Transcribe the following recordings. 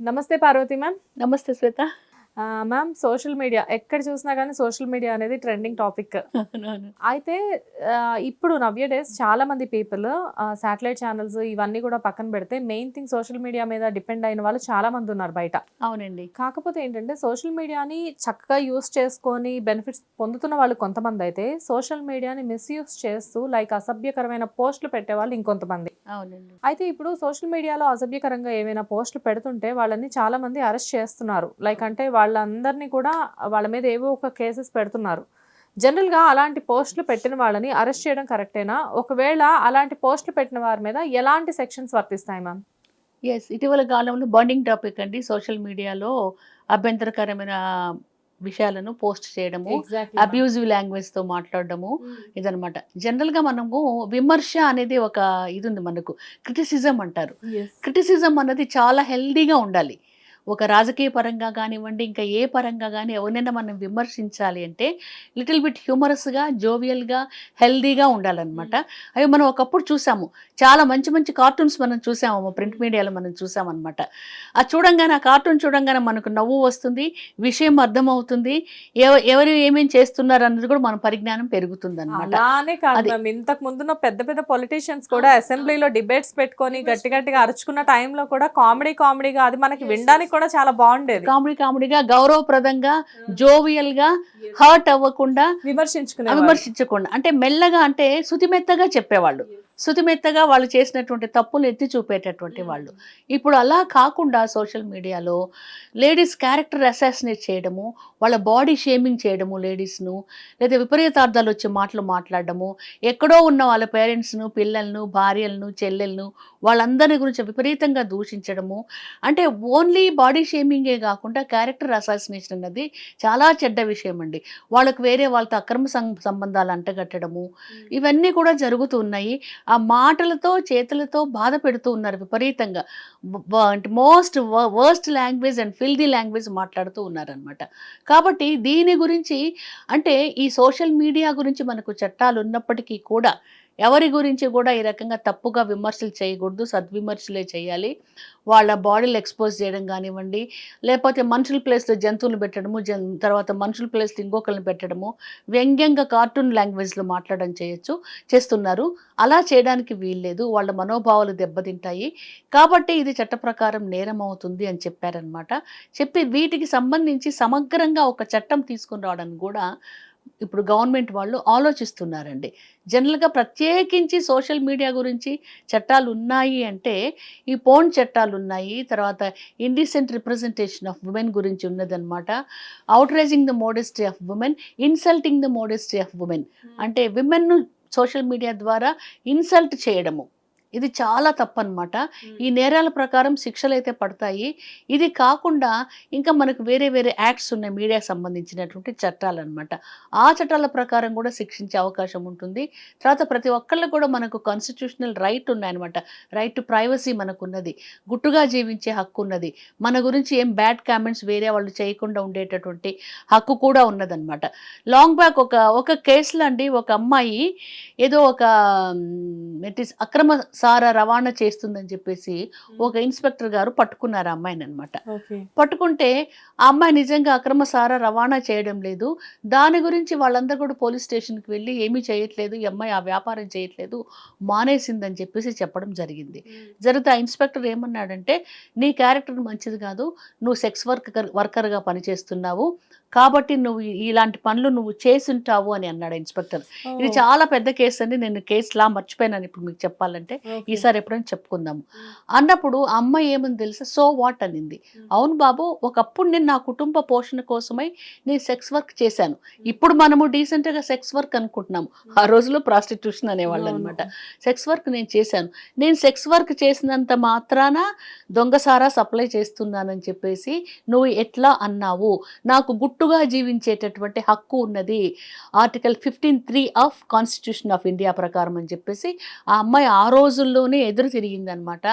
నమస్తే పార్వతి మ్యామ్ నమస్తే శ్వేత ma'am social media ఎక్కడ చూసినా కానీ సోషల్ మీడియా అనేది ట్రెండింగ్ టాపిక్. అయితే ఇప్పుడు నవ్య డేస్ చాలా మంది పీపుల్ శాటిలైట్ ఛానల్స్ ఇవన్నీ కూడా పక్కన పెడితే మెయిన్ థింగ్ సోషల్ మీడియా మీద డిపెండ్ అయిన వాళ్ళు చాలా మంది ఉన్నారు బయట. అవునండి. కాకపోతే ఏంటంటే సోషల్ మీడియాని చక్కగా యూస్ చేసుకొని బెనిఫిట్స్ పొందుతున్న వాళ్ళు కొంతమంది అయితే సోషల్ మీడియాని మిస్యూస్ చేస్తూ లైక్ అసభ్యకరమైన పోస్టులు పెట్టే వాళ్ళు ఇంకొంతమంది. అవునండి. అయితే ఇప్పుడు సోషల్ మీడియాలో అసభ్యకరంగా ఏమైనా పోస్టులు పెడుతుంటే వాళ్ళని చాలా మంది అరెస్ట్ చేస్తున్నారు. లైక్ అంటే వాళ్ళందరినీ కూడా వాళ్ళ మీద ఏవో ఒక కేసెస్ పెడుతున్నారు. జనరల్గా అలాంటి పోస్టులు పెట్టిన వాళ్ళని అరెస్ట్ చేయడం కరెక్టేనా? ఒకవేళ అలాంటి పోస్టులు పెట్టిన వారి మీద ఎలాంటి సెక్షన్స్ వర్తిస్తాయి మ్యామ్? ఎస్ ఇటీవల కాలంలో బర్నింగ్ టాపిక్ అండి. సోషల్ మీడియాలో అభ్యంతరకరమైన విషయాలను పోస్ట్ చేయడము అబ్యూజివ్ లాంగ్వేజ్తో మాట్లాడడము ఇదనమాట జనరల్గా మనము విమర్శ అనేది ఒక ఇది ఉంది మనకు క్రిటిసిజం అంటారు. క్రిటిసిజం అన్నది చాలా హెల్దీగా ఉండాలి. ఒక రాజకీయ పరంగా కానివ్వండి ఇంకా ఏ పరంగా కానీ ఎవరినైనా మనం విమర్శించాలి అంటే లిటిల్ బిట్ హ్యూమరస్గా జోవియల్గా హెల్దీగా ఉండాలన్నమాట. అవి మనం ఒకప్పుడు చూసాము. చాలా మంచి మంచి కార్టూన్స్ మనం చూసాము ప్రింట్ మీడియాలో మనం చూసామన్నమాట. అది చూడంగానే ఆ కార్టూన్ చూడంగానే మనకు నవ్వు వస్తుంది విషయం అర్థమవుతుంది ఎవ ఎవరు ఏమేం చేస్తున్నారు అన్నది కూడా మన పరిజ్ఞానం పెరుగుతుంది అనమాట ఇంతకు ముందున్న పెద్ద పెద్ద పొలిటీషియన్స్ కూడా అసెంబ్లీలో డిబేట్స్ పెట్టుకొని గట్టి గట్టిగా అరుచుకున్న టైంలో కూడా కామెడీ కామెడీగా అది మనకి వినడానికి కూడా చాలా బాగుండేది. కామెడీ కామెడీగా గౌరవప్రదంగా జోవియల్గా హర్ట్ అవ్వకుండా విమర్శించుకునే విమర్శించకుండా. అంటే మెల్లగా అంటే శుతిమెత్తగా చెప్పేవాళ్ళు. శుతిమెత్తగా వాళ్ళు చేసినటువంటి తప్పులు ఎత్తి చూపేటటువంటి వాళ్ళు. ఇప్పుడు అలా కాకుండా సోషల్ మీడియాలో లేడీస్ క్యారెక్టర్ అసాసినేట్ చేయడము వాళ్ళ బాడీ షేమింగ్ చేయడము లేడీస్ను లేదా విపరీతార్థాలు వచ్చే మాటలు మాట్లాడడము ఎక్కడో ఉన్న వాళ్ళ పేరెంట్స్ను పిల్లలను భార్యలను చెల్లెలను వాళ్ళందరి గురించి విపరీతంగా దూషించడము. అంటే ఓన్లీ బాడీ షేమింగే కాకుండా క్యారెక్టర్ అసాసినేషన్ అన్నది చాలా చెడ్డ విషయం అండి వాళ్ళకు వేరే వాళ్ళతో అక్రమ సంబంధాలు అంటగట్టడము ఇవన్నీ కూడా జరుగుతూ ఉన్నాయి. ఆ మాటలతో చేతులతో బాధ పెడుతూ ఉన్నారు విపరీతంగా. అంటే most worst language and filthy language మాట్లాడుతూ ఉన్నారనమాట కాబట్టి దీని గురించి అంటే ఈ సోషల్ మీడియా గురించి మనకు చట్టాలు ఉన్నప్పటికీ కూడా ఎవరి గురించి కూడా ఈ రకంగా తప్పుగా విమర్శలు చేయకూడదు సద్విమర్శలే చేయాలి. వాళ్ళ బాడీలు ఎక్స్పోజ్ చేయడం కానివ్వండి లేకపోతే మనుషుల ప్లేస్లో జంతువులు పెట్టడము జన్ తర్వాత మనుషుల ప్లేస్లో ఇంకొకరిని పెట్టడము వ్యంగ్యంగా కార్టూన్ లాంగ్వేజ్లో మాట్లాడడం చేయొచ్చు చేస్తున్నారు. అలా చేయడానికి వీల్లేదు. వాళ్ళ మనోభావాలు దెబ్బతింటాయి. కాబట్టి ఇది చట్ట ప్రకారం నేరం అవుతుంది అని చెప్పారనమాట చెప్పి వీటికి సంబంధించి సమగ్రంగా ఒక చట్టం తీసుకుని రావడానికి కూడా ఇప్పుడు గవర్నమెంట్ వాళ్ళు ఆలోచిస్తున్నారండి. జనరల్గా ప్రత్యేకించి సోషల్ మీడియా గురించి చట్టాలు ఉన్నాయి అంటే ఈ పోన్ చట్టాలు ఉన్నాయి తర్వాత ఇండిసెంట్ రిప్రజెంటేషన్ ఆఫ్ ఉమెన్ గురించి ఉన్నదన్నమాట. Outraging the modesty of women insulting the modesty of women. అంటే విమెన్ను సోషల్ మీడియా ద్వారా ఇన్సల్ట్ చేయడము. ఇది చాలా తప్పనమాట. ఈ నేరాల ప్రకారం శిక్షలు అయితే పడతాయి. ఇది కాకుండా ఇంకా మనకు వేరే వేరే యాక్ట్స్ ఉన్నాయి మీడియాకి సంబంధించినటువంటి చట్టాలు అనమాట ఆ చట్టాల ప్రకారం కూడా శిక్షించే అవకాశం ఉంటుంది. తర్వాత ప్రతి ఒక్కళ్ళు కూడా మనకు కాన్స్టిట్యూషనల్ రైట్ ఉన్నాయన్నమాట రైట్ టు ప్రైవసీ మనకు ఉన్నది గుట్టుగా జీవించే హక్కు ఉన్నది. మన గురించి ఏం బ్యాడ్ కామెంట్స్ వేరే వాళ్ళు చేయకుండా ఉండేటటువంటి హక్కు కూడా ఉన్నదన్నమాట లాంగ్ బ్యాక్ ఒక ఒక కేసులో అండి ఒక అమ్మాయి ఏదో ఒక అక్రమ సారా రవాణా చేస్తుందని చెప్పేసి ఒక ఇన్స్పెక్టర్ గారు పట్టుకున్నారు అమ్మాయిని అనమాట పట్టుకుంటే ఆ అమ్మాయి నిజంగా అక్రమ సారా రవాణా చేయడం లేదు. దాని గురించి వాళ్ళందరూ కూడా పోలీస్ స్టేషన్కి వెళ్ళి ఏమీ చేయట్లేదు ఈ అమ్మాయి ఆ వ్యాపారం చేయట్లేదు మానేసిందని చెప్పేసి చెప్పడం జరిగింది. జరిగితే ఆ ఇన్స్పెక్టర్ ఏమన్నాడంటే నీ క్యారెక్టర్ మంచిది కాదు నువ్వు సెక్స్ వర్క్ వర్కర్గా పనిచేస్తున్నావు కాబట్టి నువ్వు ఇలాంటి పనులు నువ్వు చేసుంటావు అని అన్నాడు ఇన్స్పెక్టర్. ఇది చాలా పెద్ద కేసు అండి. నేను కేసులా మర్చిపోయినాను ఇప్పుడు మీకు చెప్పాలంటే. ఈసారి ఎప్పుడైనా చెప్పుకుందాము. అన్నప్పుడు ఆ అమ్మాయి ఏమని తెలుసా? సో వాట్ అనింది. అవును బాబు ఒకప్పుడు నేను నా కుటుంబ పోషణ కోసమై నేను సెక్స్ వర్క్ చేశాను. ఇప్పుడు మనము డీసెంట్గా సెక్స్ వర్క్ అనుకుంటున్నాము. ఆ రోజులో ప్రాస్టిట్యూషన్ అనేవాళ్ళు అనమాట సెక్స్ వర్క్ నేను చేశాను. నేను సెక్స్ వర్క్ చేసినంత మాత్రాన దొంగసారా సప్లై చేస్తున్నానని చెప్పేసి నువ్వు ఎట్లా అన్నావు? నాకు గుట్టు గుట్టుగా జీవించేటటువంటి హక్కు ఉన్నది. Article fifteen three of constitution of India ప్రకారం అని చెప్పేసి ఆ అమ్మాయి ఆ రోజుల్లోనే ఎదురు తిరిగిందనమాట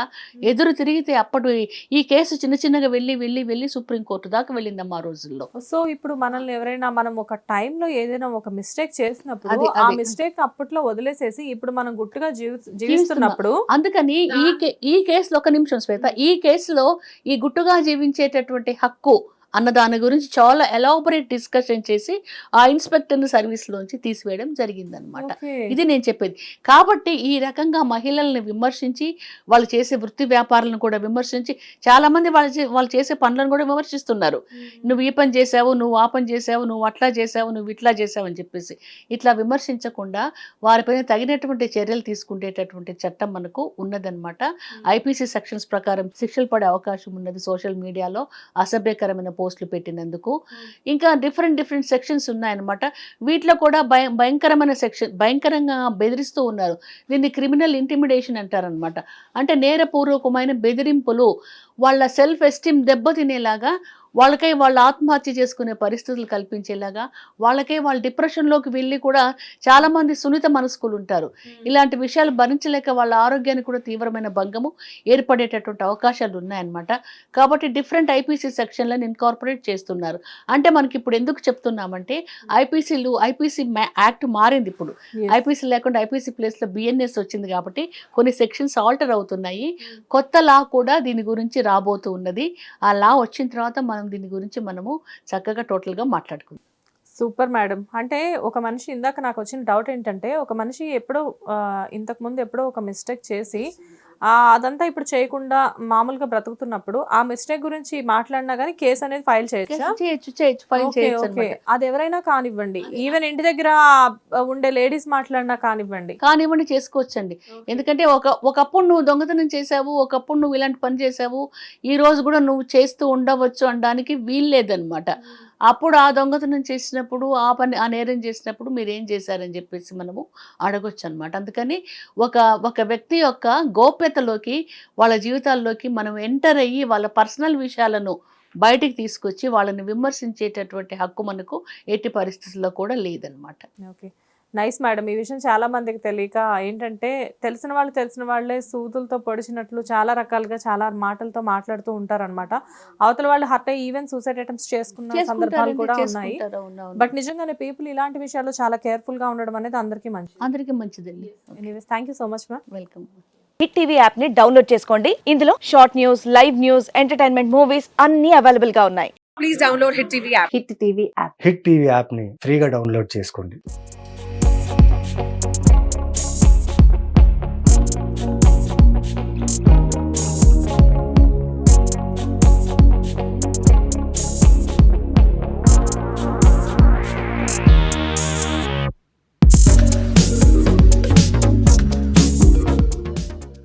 ఎదురు తిరిగితే అప్పటి ఈ కేసు చిన్న చిన్నగా వెళ్ళి వెళ్ళి వెళ్ళి సుప్రీంకోర్టు దాకా వెళ్ళిందమ్మా ఆ రోజుల్లో. సో ఇప్పుడు మనల్ని ఎవరైనా మనం ఒక టైంలో ఏదైనా ఒక మిస్టేక్ చేసినప్పుడు ఆ. మిస్టేక్ అప్పట్లో వదిలేసేసి ఇప్పుడు మనం గుట్టుగా జీవి జీవిస్తున్నప్పుడు అందుకని ఈ ఈ కేసులో ఒక నిమిషం శ్వేత ఈ కేసులో ఈ గుట్టుగా జీవించేటటువంటి హక్కు అన్న దాని గురించి చాలా ఎలాబొరేట్ డిస్కషన్ చేసి ఆ ఇన్స్పెక్టర్ని సర్వీస్లోంచి తీసివేయడం జరిగిందనమాట. ఇది నేను చెప్పేది. కాబట్టి ఈ రకంగా మహిళల్ని విమర్శించి వాళ్ళు చేసే వృత్తి వ్యాపారాలను కూడా విమర్శించి చాలా మంది వాళ్ళు వాళ్ళు చేసే పనులను కూడా విమర్శిస్తున్నారు. నువ్వు ఈ పని చేసావు నువ్వు ఆ పని చేసావు నువ్వు అట్లా చేసావు నువ్వు ఇట్లా చేసావు అని చెప్పేసి ఇట్లా విమర్శించకుండా వారిపైన తగినటువంటి చర్యలు తీసుకునేటటువంటి చట్టం మనకు ఉన్నదన్నమాట. ఐపీసీ సెక్షన్స్ ప్రకారం శిక్షలు పడే అవకాశం ఉన్నది సోషల్ మీడియాలో అసభ్యకరమైన పోస్టులు పెట్టినందుకు. ఇంకా డిఫరెంట్ డిఫరెంట్ సెక్షన్స్ ఉన్నాయన్నమాట. వీటిలో కూడా భయ భయంకరమైన సెక్షన్ భయంకరంగా బెదిరిస్తూ ఉన్నారు. దీన్ని క్రిమినల్ ఇంటిమిడేషన్ అంటారనమాట అంటే నేరపూర్వకమైన బెదిరింపులు వాళ్ళ సెల్ఫ్ ఎస్టీమ్ దెబ్బతినేలాగా వాళ్ళకై వాళ్ళు ఆత్మహత్య చేసుకునే పరిస్థితులు కల్పించేలాగా వాళ్ళకై వాళ్ళ డిప్రెషన్లోకి వెళ్ళి కూడా చాలామంది సున్నిత మనస్కులు ఉంటారు. ఇలాంటి విషయాలు భరించలేక వాళ్ళ ఆరోగ్యానికి కూడా తీవ్రమైన భంగము ఏర్పడేటటువంటి అవకాశాలు ఉన్నాయన్నమాట. కాబట్టి డిఫరెంట్ ఐపీసీ సెక్షన్లను ఇన్కార్పొరేట్ చేస్తున్నారు. అంటే మనకి ఇప్పుడు ఎందుకు చెప్తున్నామంటే ఐపీసీలు ఐపీసీ యాక్ట్ మారింది ఇప్పుడు. ఐపీసీ లేకుండా ఐపీసీ ప్లేస్లో బిఎన్ఎస్ వచ్చింది కాబట్టి కొన్ని సెక్షన్స్ ఆల్టర్ అవుతున్నాయి. కొత్త లా కూడా దీని గురించి రాబోతూ ఉన్నది. ఆ లా వచ్చిన తర్వాత మనం దీని గురించి మనము చక్కగా టోటల్గా మాట్లాడుకుందాం. Super madam. అంటే ఒక మనిషి ఇందాక నాకు వచ్చిన డౌట్ ఏంటంటే ఒక మనిషి ఎప్పుడో ఇంతకుముందు ఇంతకు ముందు ఎప్పుడో ఒక మిస్టేక్ చేసి అదంతా ఇప్పుడు చేయకుండా మామూలుగా బ్రతుకుతున్నప్పుడు ఆ మిస్టేక్ గురించి మాట్లాడినా కానీ కేసు అనేది ఫైల్ చేయొచ్చా? చేయొచ్చు చేయొచ్చు ఫైల్ చేయొచ్చు అది ఎవరైనా కానివ్వండి. ఈవెన్ ఇంటి దగ్గర ఉండే లేడీస్ మాట్లాడినా కానివ్వండి. కానివ్వండి చేసుకోవచ్చండి. ఎందుకంటే ఒక ఒకప్పుడు నువ్వు దొంగతనం చేసావు ఒకప్పుడు నువ్వు ఇలాంటి పని చేసావు ఈ రోజు కూడా నువ్వు చేస్తూ ఉండవచ్చు అనడానికి వీల్లేదనమాట అప్పుడు ఆ దొంగతనం చేసినప్పుడు ఆ పని ఆ నేరం చేసినప్పుడు మీరు ఏం చేశారని చెప్పేసి మనము అడగొచ్చు అనమాట అందుకని ఒక ఒక వ్యక్తి యొక్క గోప్యతలోకి వాళ్ళ జీవితాల్లోకి మనం ఎంటర్ అయ్యి వాళ్ళ పర్సనల్ విషయాలను బయటికి తీసుకొచ్చి వాళ్ళని విమర్శించేటటువంటి హక్కు మనకు ఎట్టి పరిస్థితుల్లో కూడా లేదనమాట ఓకే. Nice madam. ఈ విషయం చాలా మందికి తెలియక ఏంటంటే తెలిసిన వాళ్ళు తెలిసిన వాళ్ళే సూదులతో పొడిచినట్లు చాలా రకాలుగా చాలా మాటలతో మాట్లాడుతూ ఉంటారన్నమాట. అవతల వాళ్ళు హర్ట్ అయ్యి ఈవెన్ సూసైడ్ అటెంప్ట్స్ చేసుకున్న సందర్భాలు కూడా ఉన్నాయి. బట్ నిజంగానే పీపుల్ ఇలాంటి విషయాల్లో చాలా కేర్ఫుల్గా ఉండడం అనేది అందరికీ మంచిది. అందరికీ మంచిదండి. Thank you so much ma'am welcome hit TV యాప్ని డౌన్లోడ్ చేసుకోండి. ఇందులో short news live news entertainment movies అన్ని అవైలబుల్గా ఉన్నాయి హిట్ టీవీ యాప్ని ఫ్రీగా డౌన్లోడ్ చేసుకోండి.